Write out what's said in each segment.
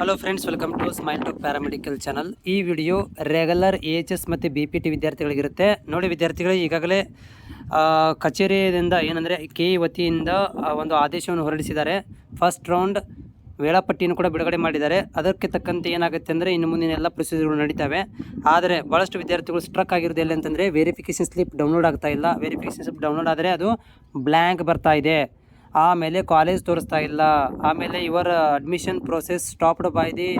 Hello friends welcome to smile to paramedical channel ಈ video regular A H S ಮತ್ತು B P T ವಿದ್ಯಾರ್ಥಿಗಳಿಗಿರುತ್ತೆ. ನೋಡಿ ವಿದ್ಯಾರ್ಥಿಗಳು, ಈಗಾಗಲೇ ಕಚೇರಿಯಿಂದ ಏನಂದರೆ ಕೆ ಇ ವತಿಯಿಂದ ಒಂದು ಆದೇಶವನ್ನು ಹೊರಡಿಸಿದ್ದಾರೆ. ಫಸ್ಟ್ ರೌಂಡ್ ವೇಳಾಪಟ್ಟಿಯನ್ನು ಕೂಡ ಬಿಡುಗಡೆ ಮಾಡಿದ್ದಾರೆ. ಅದಕ್ಕೆ ತಕ್ಕಂತೆ ಏನಾಗುತ್ತೆ ಅಂದರೆ ಇನ್ನು ಮುಂದಿನ ಎಲ್ಲ ಪ್ರೊಸೀಜರ್ಗಳು ನಡೀತವೆ. ಆದರೆ ಭಾಳಷ್ಟು ವಿದ್ಯಾರ್ಥಿಗಳು ಸ್ಟ್ರಕ್ ಆಗಿರೋದು ಎಲ್ಲಿ ಅಂತಂದರೆ ವೆರಿಫಿಕೇಷನ್ ಸ್ಲಿಪ್ ಡೌನ್ಲೋಡ್ ಆಗ್ತಾ ಇಲ್ಲ. ವೆರಿಫಿಕೇಷನ್ ಸ್ಲಿಪ್ ಡೌನ್ಲೋಡ್ ಆದರೆ ಅದು ಬ್ಲ್ಯಾಂಕ್ ಬರ್ತಾ ಇದೆ. ಆಮೇಲೆ ಕಾಲೇಜ್ ತೋರಿಸ್ತಾ ಇಲ್ಲ. ಆಮೇಲೆ ಇವರ admission process stopped by the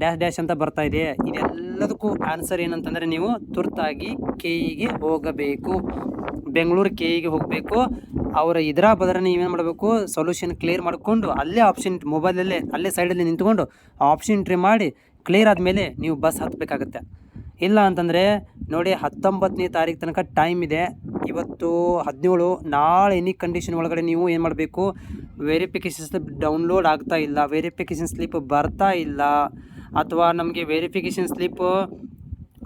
dash dash ಅಂತ ಬರ್ತಾ ಇದೆ. ಇದೆಲ್ಲದಕ್ಕೂ ಆನ್ಸರ್ ಏನಂತಂದರೆ ನೀವು ತುರ್ತಾಗಿ ಕೆ ಇಗೆ ಹೋಗಬೇಕು. ಬೆಂಗಳೂರು ಕೆ ಇಗೆ ಹೋಗಬೇಕು. ಅವರ ಇದರ ಬದರ ನೀವೇನು ಮಾಡಬೇಕು? ಸೊಲ್ಯೂಷನ್ ಕ್ಲಿಯರ್ ಮಾಡಿಕೊಂಡು ಅಲ್ಲೇ ಆಪ್ಷನ್ ಮೊಬೈಲಲ್ಲೇ ಅಲ್ಲೇ ಸೈಡಲ್ಲಿ ನಿಂತ್ಕೊಂಡು ಆಪ್ಷನ್ ಎಂಟ್ರಿ ಮಾಡಿ ಕ್ಲಿಯರ್ ಆದಮೇಲೆ ನೀವು ಬಸ್ ಹತ್ತಬೇಕಾಗತ್ತೆ ಇಲ್ಲ ಅಂತಂದರೆ ನೋಡಿ ಹತ್ತೊಂಬತ್ತನೇ ತಾರೀಕು ತನಕ ಟೈಮ್ ಇದೆ. ಇವತ್ತು ಹದಿನೇಳು. ನಾಳೆ ಎನಿ ಕಂಡೀಷನ್ ಒಳಗಡೆ ನೀವು ಏನು ಮಾಡಬೇಕು? ವೆರಿಫಿಕೇಷನ್ ಸ್ಲಿಪ್ ಡೌನ್ಲೋಡ್ ಆಗ್ತಾ ಇಲ್ಲ. ವೆರಿಫಿಕೇಷನ್ ಸ್ಲಿಪ್ ಬರ್ತಾ ಇಲ್ಲ. ಅಥವಾ ನಮಗೆ ವೆರಿಫಿಕೇಷನ್ ಸ್ಲಿಪ್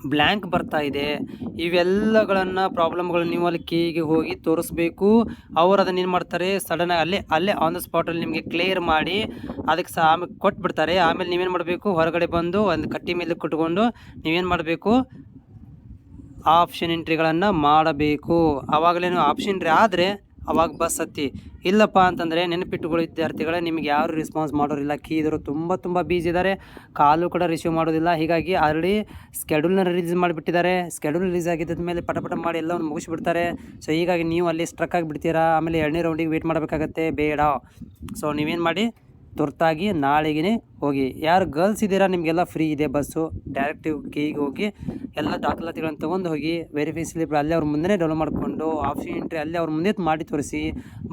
ಬ್ಲ್ಯಾಂಕ್ ಬರ್ತಾ ಇದೆ. ಇವೆಲ್ಲಗಳನ್ನು ಪ್ರಾಬ್ಲಮ್ಗಳು ನೀವು ಅಲ್ಲಿ ಕೀಗೆ ಹೋಗಿ ತೋರಿಸ್ಬೇಕು. ಅವ್ರು ಅದನ್ನು ಏನು ಮಾಡ್ತಾರೆ? ಸಡನ್ನಾಗಿ ಅಲ್ಲೇ ಅಲ್ಲೇ ಆನ್ ದ ಸ್ಪಾಟಲ್ಲಿ ನಿಮಗೆ ಕ್ಲಿಯರ್ ಮಾಡಿ ಅದಕ್ಕೆ ಸಹ ಆಮೇಲೆ ಕೊಟ್ಬಿಡ್ತಾರೆ. ಆಮೇಲೆ ನೀವೇನು ಮಾಡಬೇಕು? ಹೊರಗಡೆ ಬಂದು ಒಂದು ಕಟ್ಟಿ ಮೇಲೆ ಕುಟ್ಕೊಂಡು ನೀವೇನು ಮಾಡಬೇಕು? ಆಪ್ಷನ್ ಎಂಟ್ರಿಗಳನ್ನು ಮಾಡಬೇಕು. ಆವಾಗಲೇನು ಆಪ್ಷನ್ ಎಂಟ್ರಿ ಆದರೆ ಅವಾಗ ಬಸ್ ಹತ್ತಿ. ಇಲ್ಲಪ್ಪ ಅಂತಂದರೆ ನೆನಪಿಟ್ಟುಕೊಳ್ಳಿ ವಿದ್ಯಾರ್ಥಿಗಳೇ, ನಿಮಗೆ ಯಾರು ರೆಸ್ಪಾನ್ಸ್ ಮಾಡೋರಿಲ್ಲ. ಕೀದರು ತುಂಬ ತುಂಬ ಬೀಜಿ ಇದ್ದಾರೆ. ಕಾಲು ಕೂಡ ರಿಸೀವ್ ಮಾಡೋದಿಲ್ಲ. ಹೀಗಾಗಿ ಆಲ್ರೆಡಿ ಸ್ಕೆಡ್ಯೂಲ್ನ ರಿಲೀಸ್ ಮಾಡಿಬಿಟ್ಟಿದ್ದಾರೆ. ಸ್ಕೆಡ್ಯೂಲ್ ರಿಲೀಸ್ ಆಗಿದ್ದ ಮೇಲೆ ಪಟಪಟ ಪಟ ಮಾಡಿ ಎಲ್ಲವನ್ನು ಮುಗಿಸ್ಬಿಡ್ತಾರೆ. ಸೊ ಹೀಗಾಗಿ ನೀವು ಅಲ್ಲಿ ಸ್ಟ್ರಕ್ ಆಗಿಬಿಡ್ತೀರಾ? ಆಮೇಲೆ ಎರಡನೇ ರೌಂಡಿಗೆ ವೇಟ್ ಮಾಡಬೇಕಾಗತ್ತೆ. ಬೇಡ. ಸೊ ನೀವೇನು ಮಾಡಿ? ತುರ್ತಾಗಿ ನಾಳೆಗೆ ಹೋಗಿ. ಯಾರು ಗರ್ಲ್ಸ್ ಇದ್ದೀರಾ? ನಿಮಗೆಲ್ಲ ಫ್ರೀ ಇದೆ ಬಸ್ಸು ಡೈರೆಕ್ಟ್ ಕೇಗೆ ಹೋಗಿ ಎಲ್ಲ ದಾಖಲಾತಿಗಳನ್ನು ತೊಗೊಂಡು ಹೋಗಿ ವೆರಿಫೈ ಸ್ಲಿಪ್ ಅಲ್ಲೇ ಅವ್ರ ಮುಂದೆ ಡೌನ್ಲೋಡ್ ಮಾಡಿಕೊಂಡು ಆಪ್ಷನ್ ಎಂಟ್ರಿ ಅಲ್ಲೇ ಅವ್ರ ಮುಂದೆ ಮಾಡಿ ತೋರಿಸಿ.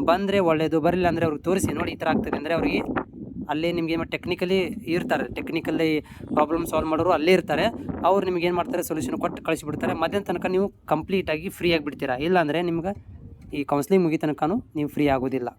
ಬಂದರೆ ಒಳ್ಳೆಯದು ಬರಲಿಲ್ಲ ಅಂದರೆ ಅವ್ರಿಗೆ ತೋರಿಸಿ. ನೋಡಿ ಈ ಥರ ಆಗ್ತದೆ ಅಂದರೆ ಅವ್ರಿಗೆ ಅಲ್ಲೇ ನಿಮಗೆ ಟೆಕ್ನಿಕಲಿ ಇರ್ತಾರೆ. ಟೆಕ್ನಿಕಲಿ ಪ್ರಾಬ್ಲಮ್ ಸಾಲ್ವ್ ಮಾಡೋರು ಅಲ್ಲೇ ಇರ್ತಾರೆ. ಅವ್ರು ನಿಮ್ಗೆ ಏನು ಮಾಡ್ತಾರೆ? ಸೊಲ್ಯೂಷನ್ ಕೊಟ್ಟು ಕಳಿಸಿಬಿಡ್ತಾರೆ. ಮಧ್ಯಾಹ್ನ ತನಕ ನೀವು ಕಂಪ್ಲೀಟಾಗಿ ಫ್ರೀ ಆಗಿಬಿಡ್ತೀರಾ? ಇಲ್ಲಾಂದರೆ ನಿಮ್ಗೆ ಈ ಕೌನ್ಸಿಲಿಂಗ್ ಮುಗಿ ತನಕನೂ ನೀವು ಫ್ರೀ ಆಗೋದಿಲ್ಲ.